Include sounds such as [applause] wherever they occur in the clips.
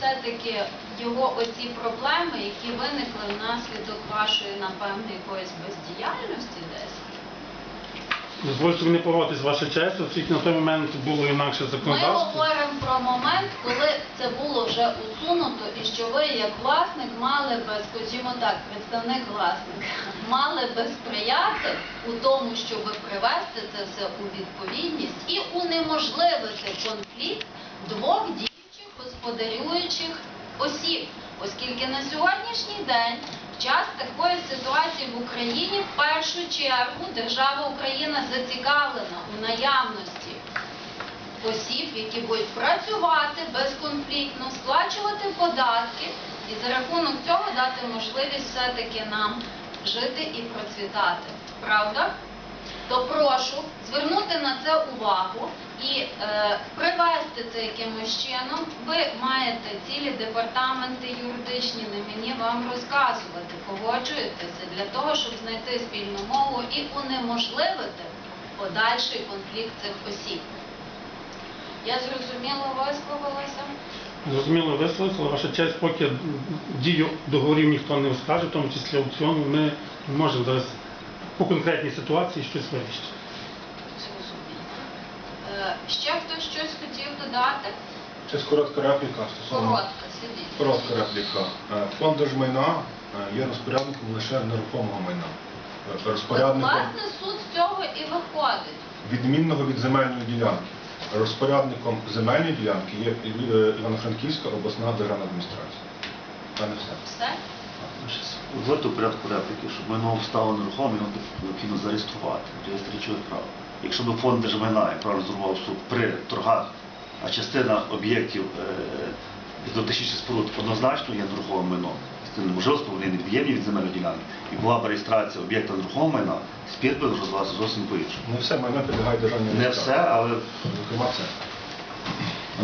все-таки його оці проблеми, які виникли внаслідок вашої, напевно, якоїсь бездіяльності десь? Дозвольте мені погодитись ваша честь, оскільки на той момент було інакше Ми законодавство. говоримо про момент, коли це було вже усунуто, і що ви, як власник, мали би, скажімо так, представник власника, [laughs] мали би сприяти у тому, щоб привести це все у відповідність і унеможливити конфлікт двох діючих господарюючих осіб, оскільки на сьогоднішній день. В час такої ситуації в Україні в першу чергу держава Україна зацікавлена у наявності осіб, які будуть працювати безконфліктно, сплачувати податки і за рахунок цього дати можливість все-таки нам жити і процвітати. Правда? То прошу звернути на це увагу і е, привести це якимось чином. Ви маєте цілі департаменти юридичні, не мені вам розказувати, погоджуєтеся для того, щоб знайти спільну мову і унеможливити подальший конфлікт цих осіб. Я зрозуміло висловилася. Зрозуміло, висловилися, але ваша честь, поки дію договорів ніхто не скаже, в тому числі аукціону, ми не можемо зараз по конкретній ситуації щось вирішити. Е, ще хтось щось хотів додати? Щось коротка репліка стосовно Коротко, сидіть. коротка репліка. Е, Фонд держмайна е, є розпорядником лише нерухомого майна. Розпорядником власне, суд з цього і виходить. відмінного від земельної ділянки. Розпорядником земельної ділянки є Івано-Франківська обласна державна адміністрація. Це не все. Все? Дозвольте у порядку репліки, щоб майно встало нерухоме, його необхідно зареєструвати. Реєстр речових прав. Якщо б фонд держмайна, як правильно зрубав суд, при торгах, а частина об'єктів е, технічних споруд однозначно є нерухомим майном, це неможливо, вони не від'ємні від земельної ділянки, і була б реєстрація об'єкта нерухомого майна, спір би розвивався зовсім по-іншому. Не все майно підлягає державній Не все, але Зокрема, це.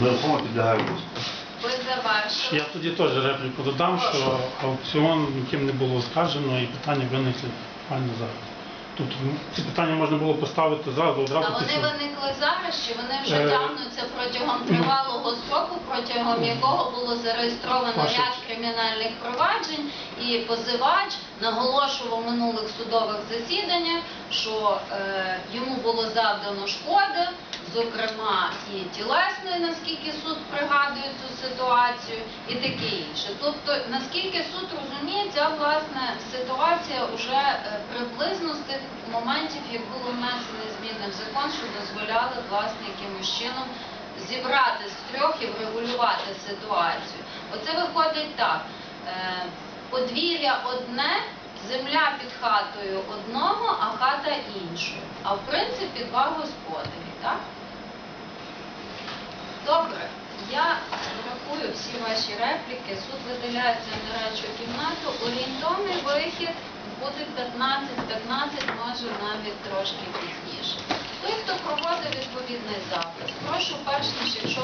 нерухомо підлягає розпуску. Я тоді теж репліку додам, що аукціон ніким не було оскаржено і питання виникли буквально зараз. Тут ці питання можна було поставити зразу А вони після- виникли зараз, чи вони вже Е, тягнуться протягом тривалого строку, протягом якого було зареєстровано ряд кримінальних проваджень, і позивач наголошував минулих судових засіданнях, що е, йому було завдано шкоди, зокрема і тілесної, наскільки суд пригадує цю ситуацію, і таке інше. Тобто, наскільки суд розуміє, ця власне ситуація вже е, приблизно з тих моментів, як було внесені зміни в закон, що дозволяли власне якимось чином зібрати з трьох і врегулювати ситуацію. Оце виходить так. е, Подвір'я одне, земля під хатою одного, а хата іншою. А в принципі два господарі, так? Добре, я рахую всі ваші репліки. Суд виділяється на речу кімнату. Орієнтовний вихід буде 15-15, може навіть трошки пізніше. Той, хто проводив відповідний запис, прошу перш ніж